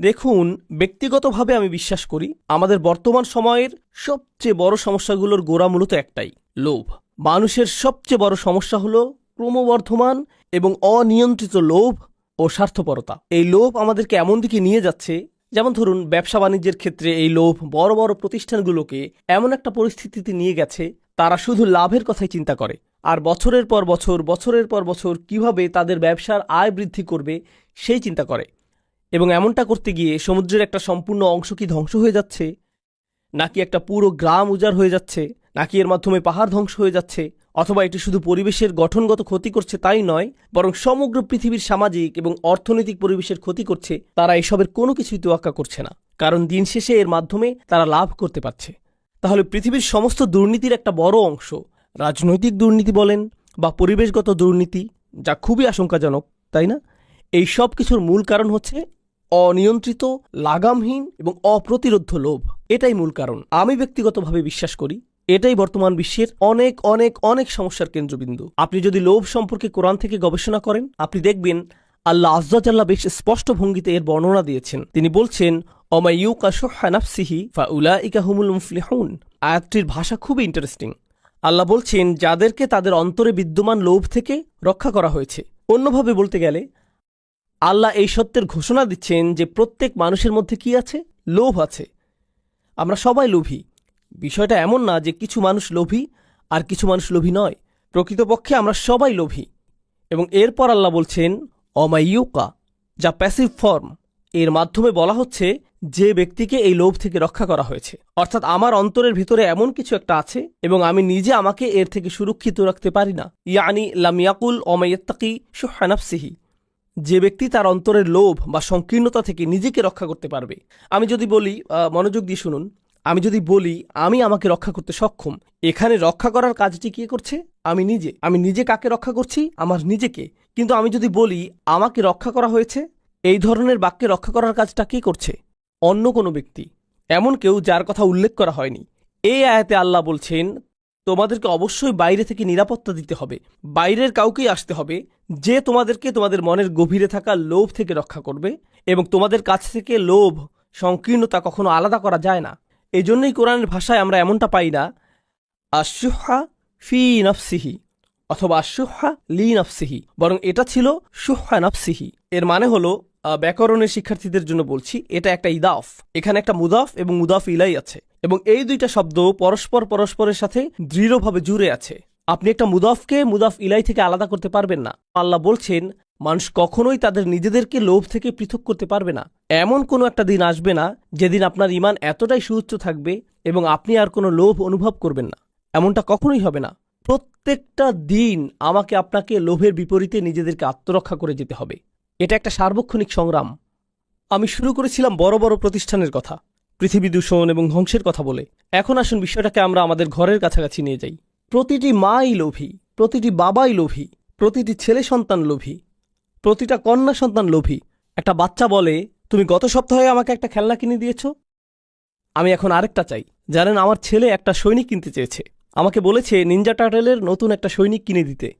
দেখুন, ব্যক্তিগতভাবে আমি বিশ্বাস করি, আমাদের বর্তমান সময়ের সবচেয়ে বড় সমস্যাগুলোর গোড়া মূলত একটাই, লোভ। মানুষের সবচেয়ে বড় সমস্যা হলো ক্রমবর্ধমান এবং অনিয়ন্ত্রিত লোভ ও স্বার্থপরতা। এই লোভ আমাদেরকে এমন দিকে নিয়ে যাচ্ছে, যেমন ধরুন, ব্যবসা বাণিজ্যের ক্ষেত্রে এই লোভ বড় বড় প্রতিষ্ঠানগুলোকে এমন একটা পরিস্থিতিতে নিয়ে গেছে, তারা শুধু লাভের কথাই চিন্তা করে। আর বছরের পর বছর, বছরের পর বছর কীভাবে তাদের ব্যবসার আয় বৃদ্ধি করবে, সেই চিন্তা করে। এবং এমনটা করতে গিয়ে সমুদ্রের একটা সম্পূর্ণ অংশ কি ধ্বংস হয়ে যাচ্ছে? নাকি একটা পুরো গ্রাম উজাড় হয়ে যাচ্ছে? নাকি এর মাধ্যমে পাহাড় ধ্বংস হয়ে যাচ্ছে? অথবা এটি শুধু পরিবেশের গঠনগত ক্ষতি করছে তাই নয়, বরং সমগ্র পৃথিবীর সামাজিক এবং অর্থনৈতিক পরিবেশের ক্ষতি করছে, তারা এসবের কোনো কিছুই তোয়াক্কা করছে না। কারণ দিন শেষে এর মাধ্যমে তারা লাভ করতে পারছে। তাহলে পৃথিবীর সমস্ত দুর্নীতির একটা বড় অংশ রাজনৈতিক দুর্নীতি বলেন বা পরিবেশগত দুর্নীতি, যা খুবই আশঙ্কাজনক, তাই না? এই সব কিছুর মূল কারণ হচ্ছে অনিয়ন্ত্রিত, লাগামহীন এবং অপ্রতিরোধ্য লোভ। এটাই মূল কারণ। আমি ব্যক্তিগতভাবে বিশ্বাস করি, এটাই বর্তমান বিশ্বের অনেক অনেক অনেক সমস্যার কেন্দ্রবিন্দু। আপনি যদি লোভ সম্পর্কে কোরআন থেকে গবেষণা করেন, আপনি দেখবেন আল্লাহ আজ্জাল্লাহ বেশ স্পষ্ট ভঙ্গিতে এর বর্ণনা দিয়েছেন। তিনি বলছেন ফা আয়াতটির ভাষা খুবই ইন্টারেস্টিং আল্লাহ বলছেন, যাদেরকে তাদের অন্তরে বিদ্যমান লোভ থেকে রক্ষা করা হয়েছে। অন্যভাবে বলতে গেলে আল্লাহ এই সত্যের ঘোষণা দিচ্ছেন যে প্রত্যেক মানুষের মধ্যে কি আছে? লোভ আছে। আমরা সবাই লোভী। বিষয়টা এমন না যে কিছু মানুষ লোভী আর কিছু মানুষ লোভী নয়। প্রকৃতপক্ষে আমরা সবাই লোভী। এবং এরপর আল্লাহ বলছেন অমাইয়ুকা যা প্যাসিভ ফর্ম এর মাধ্যমে বলা হচ্ছে, যে ব্যক্তিকে এই লোভ থেকে রক্ষা করা হয়েছে। অর্থাৎ আমার অন্তরের ভিতরে এমন কিছু একটা আছে এবং আমি নিজে আমাকে এর থেকে সুরক্ষিত রাখতে পারি না। ইয়ানি লামিয়াকুল অমাইয়াত্তাকি সুহানাফসিহি যে ব্যক্তি তার অন্তরের লোভ বা সংকীর্ণতা থেকে নিজেকে রক্ষা করতে পারবে। আমি যদি বলি মনোযোগ দিয়ে শুনুন। আমি যদি বলি, আমি আমাকে রক্ষা করতে সক্ষম, এখানে রক্ষা করার কাজটি কে করছে? আমি নিজে। আমি নিজে কাকে রক্ষা করছি? আমার নিজেকে। কিন্তু আমি যদি বলি, আমাকে রক্ষা করা হয়েছে, এই ধরনের বাক্যে রক্ষা করার কাজটা কে করছে? অন্য কোনো ব্যক্তি। এমন কেউ যার কথা উল্লেখ করা হয়নি। এই আয়াতে আল্লাহ বলছেন তোমাদেরকে অবশ্যই বাইরে থেকে নিরাপত্তা দিতে হবে। বাইরের কাউকেই আসতে হবে যে তোমাদেরকে তোমাদের মনের গভীরে থাকা লোভ থেকে রক্ষা করবে এবং তোমাদের কাছ থেকে লোভ, সংকীর্ণতা কখনো আলাদা করা যায় না। এই জন্যই কোরআনের ভাষায় আমরা এমনটা পাই না আশুহা ফি নফসিহি অথবা আশুহা লি নফসিহি বরং এটা ছিল সুহা নফসিহি এর মানে হলো ব্যাকরণের শিক্ষার্থীদের জন্য বলছি, এটা একটা ইদাফ। এখানে একটা মুদাফ এবং মুদাফ ইলাই আছে। এবং এই দুইটা শব্দ পরস্পর পরস্পরের সাথে দৃঢ়ভাবে জুড়ে আছে। আপনি একটা মুদাফকে মুদাফ ইলাই থেকে আলাদা করতে পারবেন না। আল্লাহ বলছেন, মানুষ কখনোই তাদের নিজেদেরকে লোভ থেকে পৃথক করতে পারবে না। এমন কোনো একটা দিন আসবে না, যেদিন আপনার ইমান এতটাই সুউচ্চ থাকবে এবং আপনি আর কোনো লোভ অনুভব করবেন না। এমনটা কখনোই হবে না। প্রত্যেকটা দিন আমাকে আপনাকে লোভের বিপরীতে নিজেদেরকে আত্মরক্ষা করে যেতে হবে। এটা একটা সার্বক্ষণিক সংগ্রাম। আমি শুরু করেছিলাম বড় বড় প্রতিষ্ঠানের কথা। পৃথিবী দূষণ এবং ধ্বংসের কথা বলে। এখন আসুন বিষয়টাকে আমরা আমাদের ঘরের কাছাকাছি নিয়ে যাই। প্রতিটি মাই লোভী, প্রতিটি বাবাই লোভী, প্রতিটি ছেলে সন্তান লোভী, প্রতিটা কন্যা সন্তান লোভী। একটা বাচ্চা বলে, তুমি গত সপ্তাহে আমাকে একটা খেলনা কিনে দিয়েছ? আমি এখন আরেকটা চাই। জানেন, আমার ছেলে একটা সৈনিক কিনতে চেয়েছে। আমাকে বলেছে, নিনজা টার্টেলের নতুন একটা সৈনিক কিনে দিতে।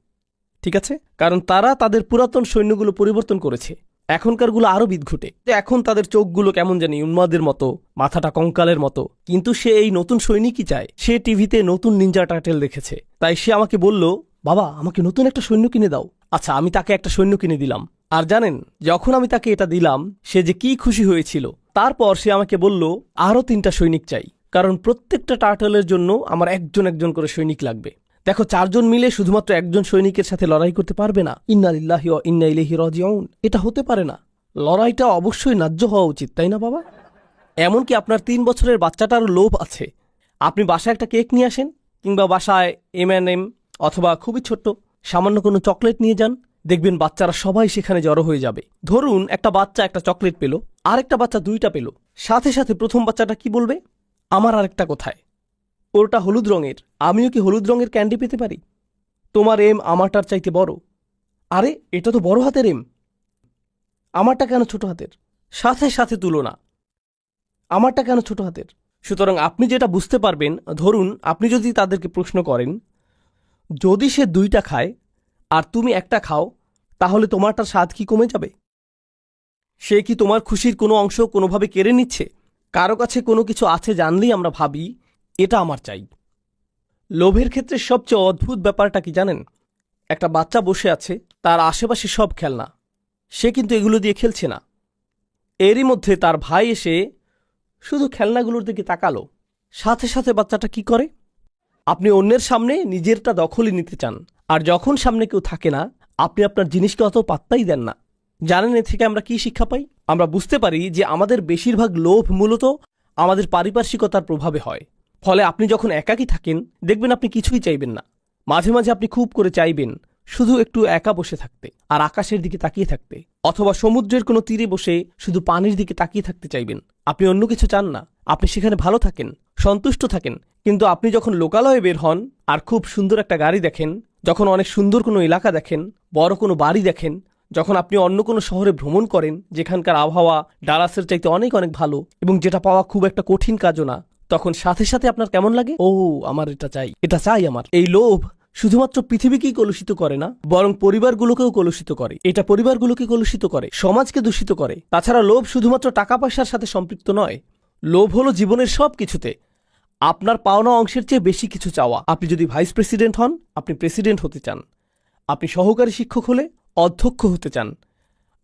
ঠিক আছে? কারণ তারা তাদের পুরাতন সৈন্যগুলো পরিবর্তন করেছে। এখনকারগুলো আরও বিদঘুটে। যে এখন তাদের চোখগুলো কেমন জানি উন্মাদের মতো, মাথাটা কঙ্কালের মতো। কিন্তু সে এই নতুন সৈনিকই চায়। সে টিভিতে নতুন নিনজা টার্টেল দেখেছে। তাই সে আমাকে বলল, বাবা, আমাকে নতুন একটা সৈন্য কিনে দাও। আচ্ছা আমি তাকে একটা সৈন্য কিনে দিলাম। আর জানেন, যখন আমি তাকে এটা দিলাম, সে যে কি খুশি হয়েছিল, তারপর সে আমাকে বলল আরও তিনটা সৈনিক চাই। কারণ প্রত্যেকটা টার্টলের জন্য আমার একজন একজন করে সৈনিক লাগবে। দেখো, চারজন মিলে শুধুমাত্র একজন সৈনিকের সাথে লড়াই করতে পারবে না। ইন্নালিল্লাহি ও ইন্না ইলাইহি রাজিউন। এটা হতে পারে না। লড়াইটা অবশ্যই ন্যায্য হওয়া উচিত, তাই না বাবা? এমনকি আপনার তিন বছরের বাচ্চাটারও লোভ আছে। আপনি বাসায় একটা কেক নিয়ে আসেন, কিংবা বাসায় এম এন এম অথবা খুবই ছোট্ট, সামান্য কোনো চকলেট নিয়ে যান, দেখবেন বাচ্চারা সবাই সেখানে জড়ো হয়ে যাবে। ধরুন, একটা বাচ্চা একটা চকলেট পেল, আরেকটা বাচ্চা দুইটা পেল। সাথে সাথে প্রথম বাচ্চাটা কি বলবে? আমার আরেকটা কোথায়? ওরটা হলুদ রঙের। আমিও কি হলুদ রঙের ক্যান্ডি পেতে পারি? তোমার এম আমারটার চাইতে বড়। আরে, এটা তো বড় হাতের এম। আমারটা কেন ছোট হাতের? সাথে সাথে তুলনা আমারটা কেন ছোট হাতের? সুতরাং আপনি যেটা বুঝতে পারবেন, ধরুন আপনি যদি তাদেরকে প্রশ্ন করেন, যদি সে দুইটা খায় আর তুমি একটা খাও, তাহলে তোমারটার স্বাদ কি কমে যাবে? সে কি তোমার খুশির কোনো অংশ কোনোভাবে কেড়ে নিচ্ছে? কারও কাছে কোনো কিছু আছে জানলেই আমরা ভাবি এটা আমার চাই। লোভের ক্ষেত্রে সবচেয়ে অদ্ভুত ব্যাপারটা কি জানেন? একটা বাচ্চা বসে আছে, তার আশেপাশে সব খেলনা। সে কিন্তু এগুলো দিয়ে খেলছে না। এরই মধ্যে তার ভাই এসে শুধু খেলনাগুলোর দিকে তাকালো। সাথে সাথে বাচ্চাটা কি করে? আপনি অন্যের সামনে নিজেরটা দখলই নিতে চান। আর যখন সামনে কেউ থাকে না, আপনি আপনার জিনিসকে অত পাত্তাই দেন না। জানেন এ থেকে আমরা কি শিক্ষা পাই? আমরা বুঝতে পারি যে আমাদের বেশিরভাগ লোভ মূলত আমাদের পারিপার্শ্বিকতার প্রভাবে হয়। ফলে আপনি যখন একাকী থাকেন, দেখবেন আপনি কিছুই চাইবেন না। মাঝে মাঝে আপনি খুব করে চাইবেন শুধু একটু একা বসে থাকতে আর আকাশের দিকে তাকিয়ে থাকতে অথবা সমুদ্রের কোনো তীরে বসে শুধু পানির দিকে তাকিয়ে থাকতে চাইবেন। আপনি অন্য কিছু চান না। আপনি সেখানে ভালো থাকেন, সন্তুষ্ট থাকেন। কিন্তু আপনি যখন লোকালয়ে বের হন আর খুব সুন্দর একটা গাড়ি দেখেন, যখন অনেক সুন্দর কোনো এলাকা দেখেন, বড় কোনো বাড়ি দেখেন, যখন আপনি অন্য কোনো শহরে ভ্রমণ করেন, যেখানকার আবহাওয়া ডালাসের চাইতে অনেক অনেক ভালো এবং যেটা পাওয়া খুব একটা কঠিন কাজও না তখন সাথে সাথে আপনার কেমন লাগে? ও, আমার এটা চাই। এটা চাই আমার। এই লোভ শুধুমাত্র পৃথিবীকেই কলুষিত করে না, বরং পরিবারগুলোকেও কলুষিত করে। এটা পরিবারগুলোকে কলুষিত করে, সমাজকে দূষিত করে। তাছাড়া লোভ শুধুমাত্র টাকা পয়সার সাথে সম্পৃক্ত নয়, লোভ হলো জীবনের সব কিছুতে। আপনার পাওনা অংশের চেয়ে বেশি কিছু চাওয়া। আপনি যদি ভাইস প্রেসিডেন্ট হন, আপনি প্রেসিডেন্ট হতে চান। আপনি সহকারী শিক্ষক হলে অধ্যক্ষ হতে চান।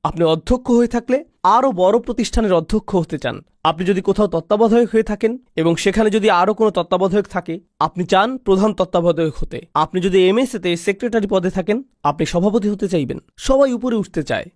আপনি অধ্যক্ষ হয়ে থাকলে আরও বড় প্রতিষ্ঠানের অধ্যক্ষ হতে চান। আপনি যদি কোথাও তত্ত্বাবধায়ক হয়ে থাকেন এবং সেখানে যদি আরও কোনো তত্ত্বাবধায়ক থাকে, আপনি চান প্রধান তত্ত্বাবধায়ক হতে। আপনি যদি এমএসএতে সেক্রেটারি পদে থাকেন, আপনি সভাপতি হতে চাইবেন। সবাই উপরে উঠতে চায়।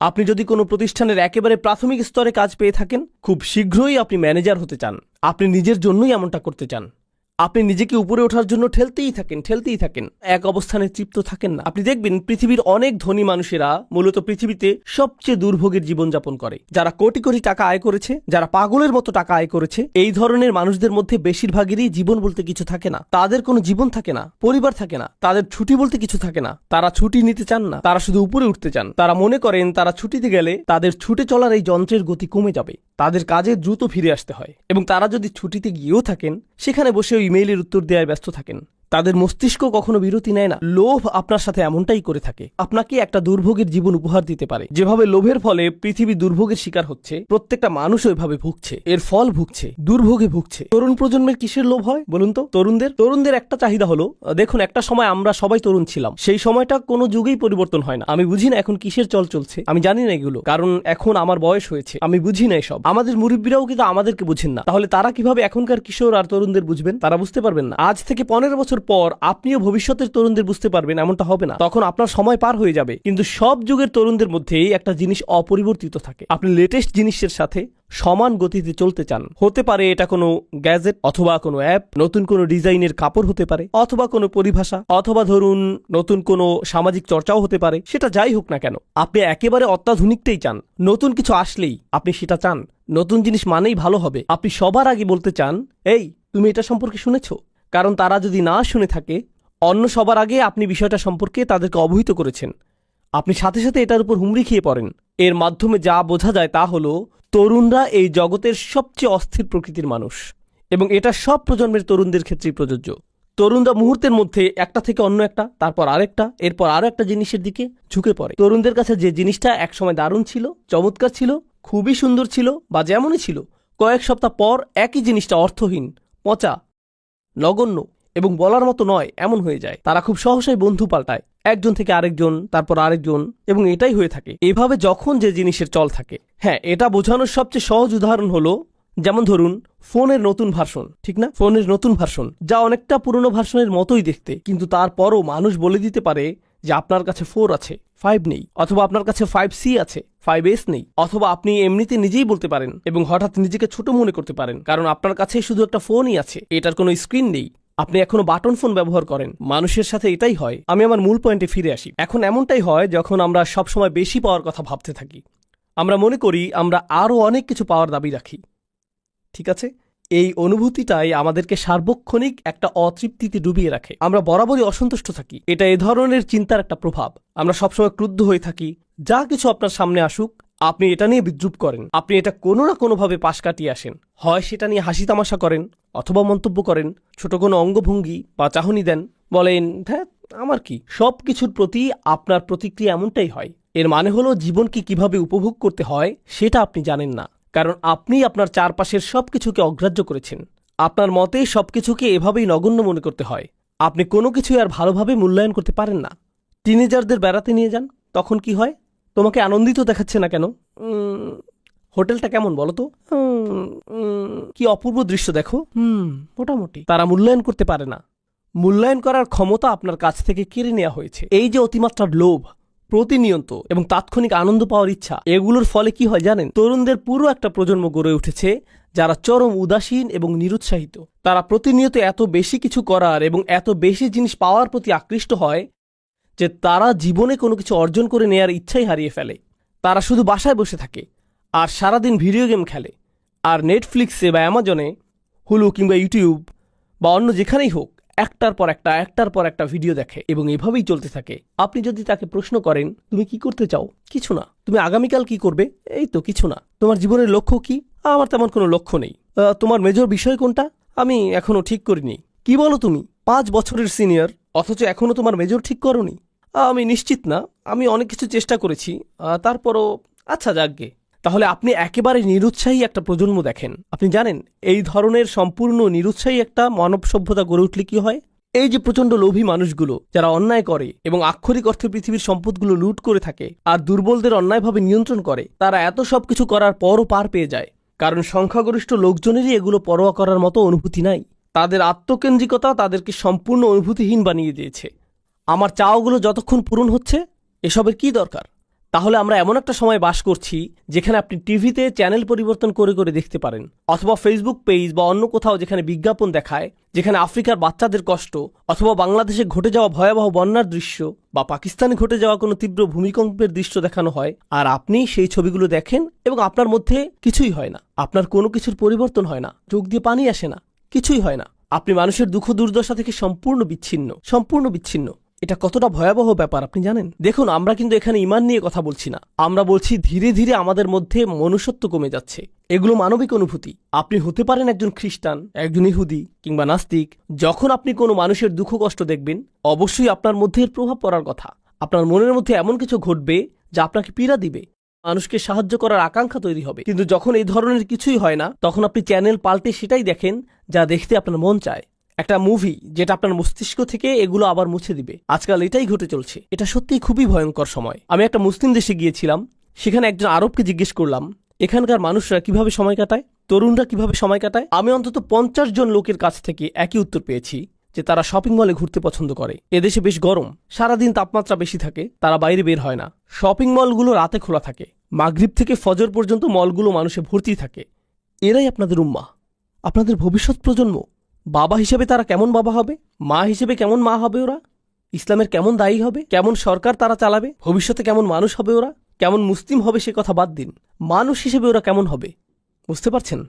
আপনি যদি কোনো প্রতিষ্ঠানের একেবারে প্রাথমিক স্তরে কাজ পেয়ে থাকেন, খুব শীঘ্রই আপনি ম্যানেজার হতে চান। আপনি নিজের জন্যই এমনটা করতে চান। আপনি নিজেকে উপরে ওঠার জন্য ঠেলতেই থাকেন ঠেলতেই থাকেন। এক অবস্থানে তৃপ্ত থাকেন না। আপনি দেখবেন পৃথিবীর অনেক ধনী মানুষেরা মূলত পৃথিবীতে সবচেয়ে দুর্ভোগের জীবনযাপন করে। যারা কোটি কোটি টাকা আয় করেছে, যারা পাগলের মতো টাকা আয় করেছে, এই ধরনের মানুষদের মধ্যে বেশিরভাগেরই জীবন বলতে কিছু থাকে না। তাদের কোনো জীবন থাকে না, পরিবার থাকে না, তাদের ছুটি বলতে কিছু থাকে না। তারা ছুটি নিতে চান না, তারা শুধু উপরে উঠতে চান। তারা মনে করেন তারা ছুটিতে গেলে তাদের ছুটে চলার এই যন্ত্রের গতি কমে যাবে। তাদের কাজে দ্রুত ফিরে আসতে হয় এবং তারা যদি ছুটিতে গিয়েও থাকেন, সেখানে বসেও ইমেইলের উত্তর দেওয়ায় ব্যস্ত থাকেন। তাদের মস্তিষ্ক কখনো বিরতি নেয় না। লোভ আপনার সাথে এমনটাই করে থাকে। আপনাকে একটা দুর্ভোগের জীবন উপহার দিতে পারে। যেভাবে লোভের ফলে পৃথিবী দুর্ভোগের শিকার হচ্ছে, প্রত্যেকটা মানুষ ওইভাবে ভুগছে। এর ফল ভুগছে, দুর্ভোগে ভুগছে। তরুণ প্রজন্মের কিসের লোভ হয় বলুন তো? তরুণদের? তরুণদের একটা চাহিদা হলো, দেখুন, একটা সময় আমরা সবাই তরুণ ছিলাম। সেই সময়টা কোনো যুগেই পরিবর্তন হয় না। আমি বুঝি না এখন কিসের চল চলছে। আমি জানি না এগুলো, কারণ এখন আমার বয়স হয়েছে। আমি বুঝি না এসব। আমাদের মুরব্বীরাও কিন্তু আমাদেরকে বুঝেন না। তাহলে তারা কীভাবে এখনকার কিশোর আর তরুণদের বুঝবেন? তারা বুঝতে পারবেন না। আজ থেকে পনেরো বছর পর আপনিও ভবিষ্যতের তরুণদের বুঝতে পারবেন, এমনটা হবে না। তখন আপনার সময় পার হয়ে যাবে। কিন্তু সব যুগের তরুণদের মধ্যেই একটা জিনিস অপরিবর্তিত থাকে। আপনি লেটেস্ট জিনিসের সাথে সমান গতিতে চলতে চান। হতে পারে এটা কোনো গ্যাজেট অথবা কোনো অ্যাপ নতুন কোনো ডিজাইনের কাপড় হতে পারে, অথবা কোনো পরিভাষা, অথবা ধরুন নতুন কোনো সামাজিক চর্চাও হতে পারে। সেটা যাই হোক না কেন, আপনি একেবারে অত্যাধুনিকটাই চান। নতুন কিছু আসলেই আপনি সেটা চান। নতুন জিনিস মানেই ভালো হবে। আপনি সবার আগে বলতে চান, এই, তুমি এটা সম্পর্কে শুনেছো? কারণ তারা যদি না শুনে থাকে, অন্য সবার আগে আপনি বিষয়টা সম্পর্কে তাদেরকে অবহিত করেছেন। আপনি সাথে সাথে এটার উপর হুমড়ি খেয়ে পড়েন। এর মাধ্যমে যা বোঝা যায় তা হলো, তরুণরা এই জগতের সবচেয়ে অস্থির প্রকৃতির মানুষ, এবং এটা সব প্রজন্মের তরুণদের ক্ষেত্রেই প্রযোজ্য। তরুণরা মুহূর্তের মধ্যে একটা থেকে অন্য একটা, তারপর আরেকটা, এরপর আরও একটা জিনিসের দিকে ঝুঁকে পড়ে। তরুণদের কাছে যে জিনিসটা একসময় দারুণ ছিল, চমৎকার ছিল, খুবই সুন্দর ছিল বা যেমনই ছিল, কয়েক সপ্তাহ পর একই জিনিসটা অর্থহীন, পচা নগণ্য এবং বলার মতো নয়, এমন হয়ে যায়। তারা খুব সহসাই বন্ধু পাল্টায়। একজন থেকে আরেকজন, তারপর আরেকজন, এবং এটাই হয়ে থাকে। এভাবে যখন যে জিনিসের চল থাকে। হ্যাঁ এটা বোঝানোর সবচেয়ে সহজ উদাহরণ হলো, যেমন ধরুন, ফোনের নতুন ভার্সন, ঠিক না? ফোনের নতুন ভার্সন, যা অনেকটা পুরনো ভার্সনের মতোই দেখতে, কিন্তু তারপরও মানুষ বলে দিতে পারে যে আপনার কাছে ফোর আছে। ফাইভ নেই, অথবা আপনার কাছে ফাইভ সি আছে ফাইভ এস নেই, অথবা আপনি এমনিতে নিজেই বলতে পারেন এবং হঠাৎ নিজেকে ছোট মনে করতে পারেন, কারণ আপনার কাছে শুধু একটা ফোনই আছে, এটার কোনো স্ক্রিন নেই। আপনি এখনও বাটন ফোন ব্যবহার করেন, মানুষের সাথে এটাই হয়, আমি আমার মূল পয়েন্টে ফিরে আসি। এখন এমনটাই হয় যখন আমরা সবসময় বেশি পাওয়ার কথা ভাবতে থাকি। আমরা মনে করি আমরা আরও অনেক কিছু পাওয়ার দাবি রাখি। ঠিক আছে? এই অনুভূতিটাই আমাদেরকে সার্বক্ষণিক একটা অতৃপ্তিতে ডুবিয়ে রাখে। আমরা বরাবরই অসন্তুষ্ট থাকি। এটা এ ধরনের চিন্তার একটা প্রভাব। আমরা সবসময় ক্রুদ্ধ হয়ে থাকি। যা কিছু আপনার সামনে আসুক, আপনি এটা নিয়ে বিদ্রুপ করেন। আপনি এটা কোনো না কোনোভাবে পাশ কাটিয়ে আসেন। হয় সেটা নিয়ে হাসি তামাশা করেন, অথবা মন্তব্য করেন, ছোট কোনো অঙ্গভঙ্গি বা চাহনি দেন, বলেন হ্যাঁ আমার কি? সব কিছুর প্রতি আপনার প্রতিক্রিয়া এমনটাই হয়। এর মানে হলো জীবনকে কীভাবে উপভোগ করতে হয়, সেটা আপনি জানেন না। কারণ আপনি আপনার চারপাশের সবকিছুকে অগ্রাহ্য করেছেন। আপনার মতে সবকিছুকে এভাবেই নগণ্য মনে করতে হয়। আপনি কোনো কিছুই আর ভালোভাবে মূল্যায়ন করতে পারেন না। টিনেজারদের বেড়াতে নিয়ে যান তখন কি হয়? তোমাকে আনন্দিত দেখাচ্ছে না কেন? হোটেলটা কেমন বলো তো? কি অপূর্ব দৃশ্য দেখো। হুম মোটামুটি। তারা মূল্যায়ন করতে পারে না। মূল্যায়ন করার ক্ষমতা আপনার কাছ থেকে কেড়ে নেওয়া হয়েছে। এই যে অতিমাত্রার লোভ প্রতিনিয়ত এবং তাৎক্ষণিক আনন্দ পাওয়ার ইচ্ছা, এগুলোর ফলে কি হয় জানেন? তরুণদের পুরো একটা প্রজন্ম গড়ে উঠেছে যারা চরম উদাসীন এবং নিরুৎসাহিত। তারা প্রতিনিয়ত এত বেশি কিছু করার এবং এত বেশি জিনিস পাওয়ার প্রতি আকৃষ্ট হয় যে তারা জীবনে কোনো কিছু অর্জন করে নেয়ার ইচ্ছাই হারিয়ে ফেলে। তারা শুধু বাসায় বসে থাকে আর সারাদিন ভিডিও গেম খেলে। আর নেটফ্লিক্সে বা অ্যামাজনে হুলু কিংবা ইউটিউব বা অন্য যেখানেই হোক একটার পর একটা, একটার পর একটা ভিডিও দেখে এবং এভাবেই চলতে থাকে। আপনি যদি তাকে প্রশ্ন করেন, তুমি কি করতে চাও? কিছু না। তুমি আগামীকাল কি করবে? এই তো, কিছু না। তোমার জীবনের লক্ষ্য কি? আমার তেমন কোনো লক্ষ্য নেই। তোমার মেজর বিষয় কোনটা? আমি এখনও ঠিক করিনি। কি বলো তুমি? পাঁচ বছরের সিনিয়র অথচ এখনও তোমার মেজর ঠিক করনি। আমি নিশ্চিত না। আমি অনেক কিছু চেষ্টা করেছি। তারপরও আচ্ছা যাকগে তাহলে আপনি একেবারে নিরুৎসাহী একটা প্রজন্ম দেখেন। আপনি জানেন, এই ধরনের সম্পূর্ণ নিরুৎসাহী একটা মানব সভ্যতা গড়ে উঠলে কি হয়? এই যে প্রচণ্ড লোভী মানুষগুলো, যারা অন্যায় করে এবং আক্ষরিক অর্থে পৃথিবীর সম্পদগুলো লুট করে থাকে আর দুর্বলদের অন্যায়ভাবে নিয়ন্ত্রণ করে, তারা এত সব কিছু করার পরও পার পেয়ে যায়। কারণ সংখ্যাগরিষ্ঠ লোকজনেরই এগুলো পরোয়া করার মতো অনুভূতি নাই। তাদের আত্মকেন্দ্রিকতা তাদেরকে সম্পূর্ণ অনুভূতিহীন বানিয়ে দিয়েছে। আমার চাওগুলো যতক্ষণ পূরণ হচ্ছে, এসবের কি দরকার? তাহলে আমরা এমন একটা সময় বাস করছি যেখানে আপনি টিভিতে চ্যানেল পরিবর্তন করে করে দেখতে পারেন, অথবা ফেসবুক পেজ বা অন্য কোথাও যেখানে বিজ্ঞাপন দেখায়, যেখানে আফ্রিকার বাচ্চাদের কষ্ট, অথবা বাংলাদেশে ঘটে যাওয়া ভয়াবহ বন্যার দৃশ্য বা পাকিস্তানে ঘটে যাওয়া কোনো তীব্র ভূমিকম্পের দৃশ্য দেখানো হয়, আর আপনি সেই ছবিগুলো দেখেন এবং আপনার মধ্যে কিছুই হয় না। আপনার কোনো কিছুর পরিবর্তন হয় না, চোখ দিয়ে পানি আসে না, কিছুই হয় না। আপনি মানুষের দুঃখ দুর্দশা থেকে সম্পূর্ণ বিচ্ছিন্ন সম্পূর্ণ বিচ্ছিন্ন। এটা কতটা ভয়াবহ ব্যাপার, আপনি জানেন? দেখুন, আমরা কিন্তু এখানে ইমান নিয়ে কথা বলছি না। আমরা বলছি ধীরে ধীরে আমাদের মধ্যে মনুষ্যত্ব কমে যাচ্ছে। এগুলো মানবিক অনুভূতি। আপনি হতে পারেন একজন খ্রিস্টান, একজন ইহুদি কিংবা নাস্তিক। যখন আপনি কোনো মানুষের দুঃখ কষ্ট দেখবেন, অবশ্যই আপনার মধ্যে এর প্রভাব পড়ার কথা। আপনার মনের মধ্যে এমন কিছু ঘটবে যা আপনাকে পীড়া দিবে। মানুষকে সাহায্য করার আকাঙ্ক্ষা তৈরি হবে। কিন্তু যখন এই ধরনের কিছুই হয় না, তখন আপনি চ্যানেল পাল্টে সেটাই দেখেন যা দেখতে আপনার মন চায়। একটা মুভি যেটা আপনার মস্তিষ্ক থেকে এগুলো আবার মুছে দিবে। আজকাল এটাই ঘটে চলছে। এটা সত্যিই খুবই ভয়ঙ্কর সময়। আমি একটা মুসলিম দেশে গিয়েছিলাম, সেখানে একজন আরবকে জিজ্ঞেস করলাম, এখানকার মানুষরা কীভাবে সময় কাটায়? তরুণরা কীভাবে সময় কাটায়? আমি অন্তত পঞ্চাশ জন লোকের কাছ থেকে একই উত্তর পেয়েছি, যে তারা শপিং মলে ঘুরতে পছন্দ করে। এদেশে বেশ গরম, সারাদিন তাপমাত্রা বেশি থাকে, তারা বাইরে বের হয় না। শপিং মলগুলো রাতে খোলা থাকে। মাগরিব থেকে ফজর পর্যন্ত মলগুলো মানুষে ভর্তি থাকে। এরাই আপনাদের উম্মা আপনাদের ভবিষ্যৎ প্রজন্ম। বাবা হিসেবে তারা কেমন বাবা হবে? মা হিসেবে কেমন মা হবে ওরা? ইসলামের কেমন দায়ী হবে? কেমন সরকার তারা চালাবে? ভবিষ্যতে কেমন মানুষ হবে ওরা? কেমন মুসলিম হবে সে কথা বাদ দিন। মানুষ হিসেবে ওরা কেমন হবে? বুঝতে পারছেন?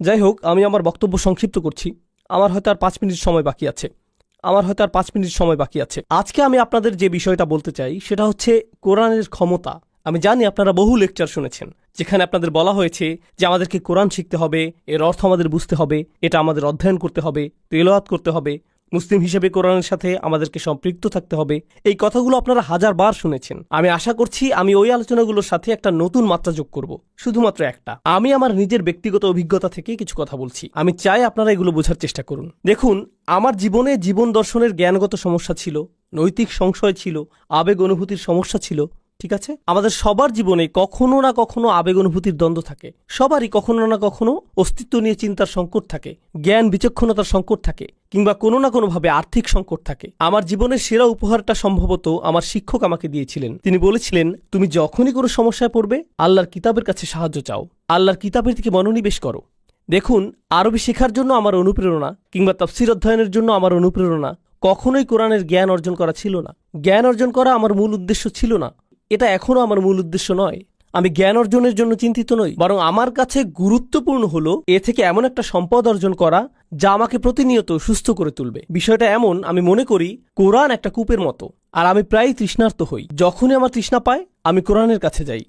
যাই হোক, আমি আমার বক্তব্য সংক্ষিপ্ত করছি। আমার হয়তো আর পাঁচ মিনিট সময় বাকি আছে। আমার হয়তো আর পাঁচ মিনিট সময় বাকি আছে। আজকে আমি আপনাদের যে বিষয়টা বলতে চাই, সেটা হচ্ছে কোরআনের ক্ষমতা। আমি জানি আপনারা বহু লেকচার শুনেছেন। যেখানে আপনাদের বলা হয়েছে যে আমাদেরকে কোরআন শিখতে হবে, এর অর্থ আমাদের বুঝতে হবে, এটা আমাদের অধ্যয়ন করতে হবে, তেলাওয়াত করতে হবে, মুসলিম হিসেবে কোরআনের সাথে আমাদেরকে সম্পৃক্ত থাকতে হবে। এই কথাগুলো আপনারা হাজার বার শুনেছেন। আমি আশা করছি আমি ওই আলোচনাগুলোর সাথে একটা নতুন মাত্রা যোগ করব, শুধুমাত্র একটা। আমি আমার নিজের ব্যক্তিগত অভিজ্ঞতা থেকে কিছু কথা বলছি। আমি চাই আপনারা এগুলো বোঝার চেষ্টা করুন। দেখুন, আমার জীবনে জীবন দর্শনের জ্ঞানগত সমস্যা ছিল, নৈতিক সংশয় ছিল, আবেগ অনুভূতির সমস্যা ছিল ঠিক আছে? আমাদের সবার জীবনে কখনো না কখনো আবেগ অনুভূতির দ্বন্দ্ব থাকে। সবারই কখনো না কখনো অস্তিত্ব নিয়ে চিন্তার সংকট থাকে, জ্ঞান বিচক্ষণতার সংকট থাকে, কিংবা কোনো না কোনোভাবে আর্থিক সংকট থাকে। আমার জীবনের সেরা উপহারটা সম্ভবত আমার শিক্ষক আমাকে দিয়েছিলেন। তিনি বলেছিলেন, তুমি যখনই কোনো সমস্যায় পড়বে, আল্লাহর কিতাবের কাছে সাহায্য চাও। আল্লাহর কিতাবের দিকে মনোনিবেশ করো। দেখুন, আরবি শেখার জন্য আমার অনুপ্রেরণা, কিংবা তফসির অধ্যয়নের জন্য আমার অনুপ্রেরণা কখনোই কোরআনের জ্ঞান অর্জন করা ছিল না। জ্ঞান অর্জন করা আমার মূল উদ্দেশ্য ছিল না। এটা এখনও আমার মূল উদ্দেশ্য নয়। আমি জ্ঞান অর্জনের জন্য চিন্তিত নই, বরং আমার কাছে গুরুত্বপূর্ণ হলো এ থেকে এমন একটা সম্পদ অর্জন করা যা আমাকে প্রতিনিয়ত সুস্থ করে তুলবে। বিষয়টা এমন, আমি মনে করি, কোরআন একটা কূপের মতো, আর আমি প্রায় তৃষ্ণার্ত হই। যখনই আমার তৃষ্ণা পায়, আমি কোরআনের কাছে যাই।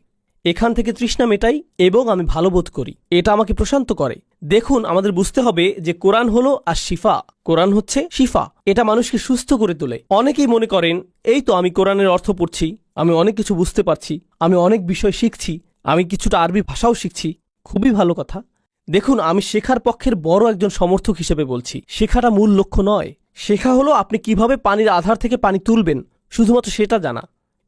এখান থেকে তৃষ্ণা মেটাই এবং আমি ভালো বোধ করি। এটা আমাকে প্রশান্ত করে। দেখুন, আমাদের বুঝতে হবে যে কোরআন হলো আর শিফা। কোরআন হচ্ছে শিফা। এটা মানুষকে সুস্থ করে তোলে। অনেকেই মনে করেন, এই তো আমি কোরআনের অর্থ পড়ছি। আমি অনেক কিছু বুঝতে পারছি, আমি অনেক বিষয় শিখছি, আমি কিছুটা আরবি ভাষাও শিখছি। খুবই ভালো কথা। দেখুন, আমি শেখার পক্ষের বড় একজন সমর্থক হিসেবে বলছি। শেখাটা মূল লক্ষ্য নয়। শেখা হলো আপনি কীভাবে পানির আধার থেকে পানি তুলবেন, শুধুমাত্র সেটা জানা।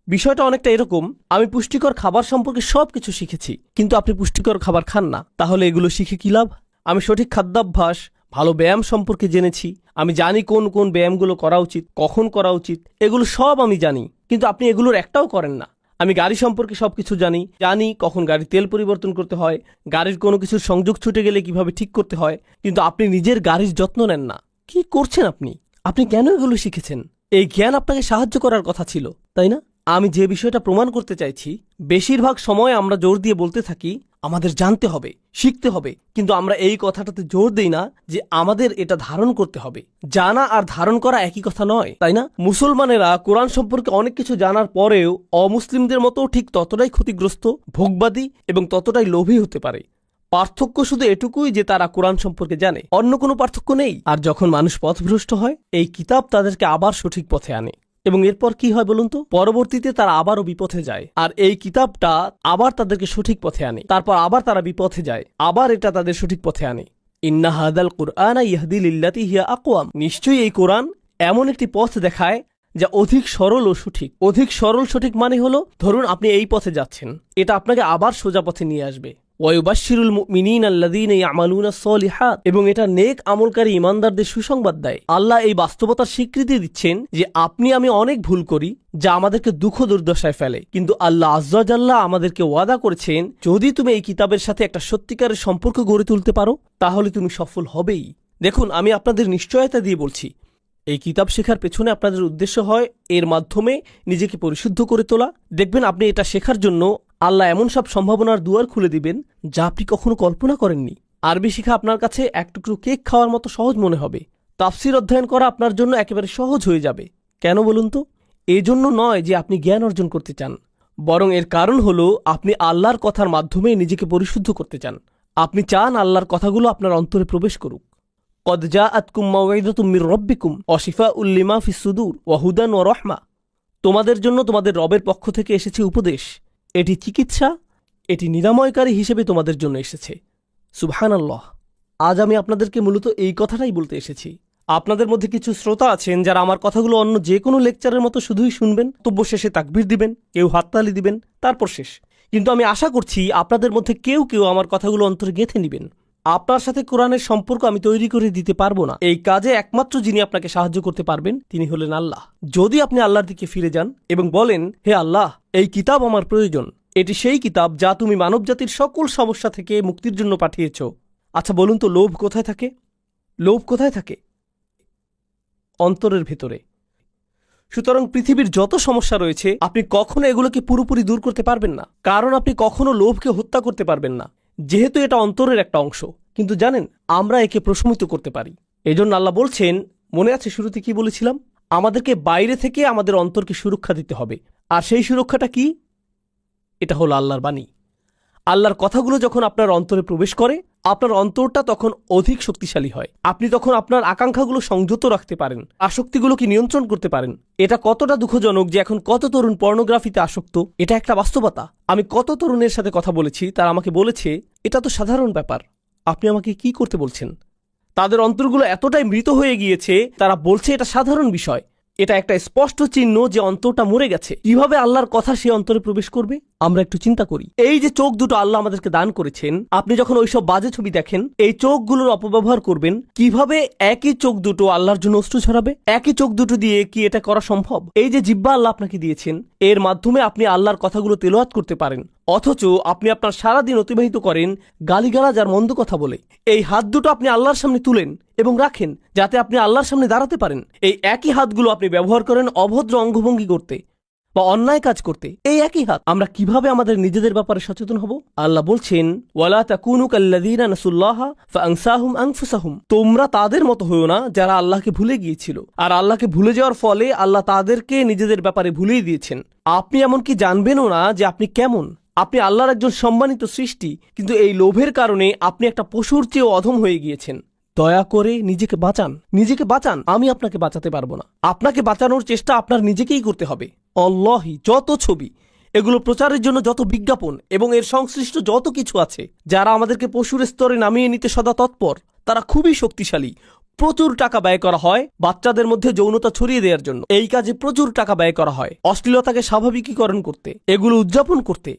বিষয়টা অনেকটা এরকম, আমি পুষ্টিকর খাবার সম্পর্কে সব কিছু শিখেছি, কিন্তু আপনি পুষ্টিকর খাবার খান না, তাহলে এগুলো শিখে কি লাভ? আমি সঠিক খাদ্যাভ্যাস ভালো ব্যায়াম সম্পর্কে জেনেছি। আমি জানি কোন কোন ব্যায়ামগুলো করা উচিত, কখন করা উচিত। এগুলো সব আমি জানি, কিন্তু আপনি এগুলোর একটাও করেন না। আমি গাড়ি সম্পর্কে সবকিছু জানি জানি কখন গাড়ির তেল পরিবর্তন করতে হয়, গাড়ির কোনো কিছুর সংযোগ ছুটে গেলে কীভাবে ঠিক করতে হয়, কিন্তু আপনি নিজের গাড়ির যত্ন নেন না। কি করছেন আপনি? আপনি কেন এগুলো শিখেছেন? এই জ্ঞান আপনাকে সাহায্য করার কথা ছিল, তাই না? আমি যে বিষয়টা প্রমাণ করতে চাইছি, বেশিরভাগ সময় আমরা জোর দিয়ে বলতে থাকি, আমাদের জানতে হবে, শিখতে হবে, কিন্তু আমরা এই কথাটাতে জোর দেই না যে আমাদের এটা ধারণ করতে হবে। জানা আর ধারণ করা একই কথা নয়, তাই না? মুসলমানেরা কোরআন সম্পর্কে অনেক কিছু জানার পরেও অমুসলিমদের মতো ঠিক ততটাই ক্ষতিগ্রস্ত, ভোগবাদী এবং ততটাই লোভী হতে পারে। পার্থক্য শুধু এটুকুই যে তারা কোরআন সম্পর্কে জানে, অন্য কোনো পার্থক্য নেই। আর যখন মানুষ পথভ্রষ্ট হয়, এই কিতাব তাদেরকে আবার সঠিক পথে আনে। এবং এরপর কি হয় বলুন তো? পরবর্তীতে তারা আবারও বিপথে যায়। আর এই কিতাবটা আবার তাদেরকে সঠিক পথে আনে। তারপর আবার তারা বিপথে যায়। আবার এটা তাদের সঠিক পথে আনে। ইন্না হাদাল কুরআন ইয়াহদিল ইল্লাতি হিয়া আকওয়াম। নিশ্চয়ই এই কোরআন এমন একটি পথ দেখায় যা অধিক সরল ও সঠিক। অধিক সরল সঠিক মানে হলো, ধরুন আপনি এই পথে যাচ্ছেন। এটা আপনাকে আবার সোজা পথে নিয়ে আসবে। ওয়ুবাশিরুল মিনীন আল্লাদিন এই আমালুনা সলিহাত। এবং এটা নেক আমলকারী ইমানদারদের সুসংবাদ দেয়। আল্লাহ এই বাস্তবতার স্বীকৃতি দিচ্ছেন যে আপনি আমি অনেক ভুল করি, যা আমাদেরকে দুঃখ দুর্দশায় ফেলে। কিন্তু আল্লাহ আজ্লাহ আমাদেরকে ওয়াদা করেছেন, যদি তুমি এই কিতাবের সাথে একটা সত্যিকারের সম্পর্ক গড়ে তুলতে পারো, তাহলে তুমি সফল হবেই। দেখুন, আমি আপনাদের নিশ্চয়তা দিয়ে বলছি, এই কিতাব শেখার পেছনে আপনাদের উদ্দেশ্য হয়, এর মাধ্যমে নিজেকে পরিশুদ্ধ করে তোলা। দেখবেন, আপনি এটা শেখার জন্য আল্লাহ এমন সব সম্ভাবনার দুয়ার খুলে দিবেন যা আপনি কখনো কল্পনা করেননি। আরবি শিখা আপনার কাছে এক টুকরো কেক খাওয়ার মতো সহজ মনে হবে। তাফসির অধ্যয়ন করা আপনার জন্য একেবারে সহজ হয়ে যাবে। কেন বলুন তো? এজন্য নয় যে আপনি জ্ঞান অর্জন করতে চান। বরং এর কারণ হল আপনি আল্লাহর কথার মাধ্যমে নিজেকে পরিশুদ্ধ করতে চান। আপনি চান আল্লাহর কথাগুলো আপনার অন্তরে প্রবেশ করুক। কদজা আতকুম মাওয়াইদুমির রব্বিকুম অশিফা উল্লিমা ফিসুদুর ওয়াহুদান ও রহমা। তোমাদের জন্য তোমাদের রবের পক্ষ থেকে এসেছে উপদেশ। এটি চিকিৎসা, এটি নিরাময়কারী হিসেবে তোমাদের জন্য এসেছে। সুবহানাল্লাহ। আজ আমি আপনাদেরকে মূলত এই কথাটাই বলতে এসেছি। আপনাদের মধ্যে কিছু শ্রোতা আছেন যারা আমার কথাগুলো অন্য যে কোনো লেকচারের মতো শুধুই শুনবেন তব্য শেষে তাকবির দিবেন, কেউ হাততালি দিবেন, তারপর শেষ। কিন্তু আমি আশা করছি আপনাদের মধ্যে কেউ কেউ আমার কথাগুলো অন্তরে গেঁথে নিবেন। আপনার সাথে কোরআনের সম্পর্ক আমি তৈরি করে দিতে পারব না। এই কাজে একমাত্র যিনি আপনাকে সাহায্য করতে পারবেন, তিনি হলেন আল্লাহ। যদি আপনি আল্লাহর দিকে ফিরে যান এবং বলেন, হে আল্লাহ, এই কিতাব আমার প্রয়োজন। এটি সেই কিতাব যা তুমি মানবজাতির সকল সমস্যা থেকে মুক্তির জন্য পাঠিয়েছ। আচ্ছা বলুন তো, লোভ কোথায় থাকে? লোভ কোথায় থাকে? অন্তরের ভেতরে। সুতরাং পৃথিবীর যত সমস্যা রয়েছে, আপনি কখনো এগুলোকে পুরোপুরি দূর করতে পারবেন না। কারণ আপনি কখনো লোভকে হত্যা করতে পারবেন না। যেহেতু এটা অন্তরের একটা অংশ, কিন্তু জানেন, আমরা একে প্রশমিত করতে পারি। এজন্য আল্লাহ বলছেন, মনে আছে শুরুতে কি বলেছিলাম? আমাদেরকে বাইরে থেকে আমাদের অন্তরকে সুরক্ষা দিতে হবে। আর সেই সুরক্ষাটা কি? এটা হলো আল্লাহর বাণী। আল্লাহর কথাগুলো যখন আপনার অন্তরে প্রবেশ করে, আপনার অন্তরটা তখন অধিক শক্তিশালী হয়। আপনি তখন আপনার আকাঙ্ক্ষাগুলো সংযত রাখতে পারেন, আসক্তিগুলোকে নিয়ন্ত্রণ করতে পারেন। এটা কতটা দুঃখজনক যে এখন কত তরুণ পর্নোগ্রাফিতে আসক্ত, এটা একটা বাস্তবতা। আমি কত তরুণের সাথে কথা বলেছি, তারা আমাকে বলেছে, এটা তো সাধারণ ব্যাপার। আপনি আমাকে কি করতে বলছেন? তাদের অন্তরগুলো এতটাই মৃত হয়ে গিয়েছে, তারা বলছে, এটা সাধারণ বিষয়। এটা একটা স্পষ্ট চিহ্ন যে অন্তরটা মরে গেছে। কীভাবে আল্লাহর কথা সে অন্তরে প্রবেশ করবে? আমরা একটু চিন্তা করি। এই যে চোখ দুটো আল্লাহ আমাদেরকে দান করেছেন, আপনি যখন ওইসব বাজে ছবি দেখেন, এই চোখগুলোর অপব্যবহার করবেন। কীভাবে একই চোখ দুটো আল্লাহর জন্য অস্ত্র ছড়াবে? একই চোখ দুটো দিয়ে কি এটা করা সম্ভব? এই যে জিব্বা আল্লাহ আপনাকে দিয়েছেন, এর মাধ্যমে আপনি আল্লাহর কথাগুলো তেলোয়াত করতে পারেন। অথচ আপনি আপনার সারা দিন অতিবাহিত করেন, গালিগালাজ আর মন্দ কথা বলে। এই হাত দুটো আপনি আল্লাহর সামনে তুলেন এবং রাখেন, যাতে আপনি আল্লাহর সামনে দাঁড়াতে পারেন। এই একই হাতগুলো আপনি ব্যবহার করেন অভদ্র অঙ্গভঙ্গি করতে বা অন্যায় কাজ করতে। এই একই হাত। আমরা কীভাবে আমাদের নিজেদের ব্যাপারে সচেতন হব? আল্লাহ বলছেন আনফুসাহুম। তোমরা তাদের মতো হও না যারা আল্লাহকে ভুলে গিয়েছিল। আর আল্লাহকে ভুলে যাওয়ার ফলে আল্লাহ তাদেরকে নিজেদের ব্যাপারে ভুলেই দিয়েছেন। আপনি এমনকি জানবেনও না যে আপনি কেমন। আপনি আল্লাহর একজন সম্মানিত সৃষ্টি, কিন্তু এই লোভের কারণে আপনি একটা পশুর চেয়েও অধম হয়ে গিয়েছেন। দয়া করে নিজেকে বাঁচান। নিজেকে বাঁচান, আমি আপনাকে বাঁচাতে পারব না। আপনাকে বাঁচানোর চেষ্টা আপনার নিজেকেই করতে হবে। অল্লাহি, যত ছবি, এগুলো প্রচারের জন্য যত বিজ্ঞাপন এবং এর সংশ্লিষ্ট যত কিছু আছে, যারা আমাদেরকে পশুর স্তরে নামিয়ে নিতে সদা তৎপর, তারা খুবই শক্তিশালী। প্রচুর টাকা ব্যয় করা হয় বাচ্চাদের মধ্যে যৌনতা ছড়িয়ে দেওয়ার জন্য। এই কাজে প্রচুর টাকা ব্যয় করা হয়। অশ্লীলতাকে স্বাভাবিকীকরণ করতে, এগুলো উদযাপন করতে।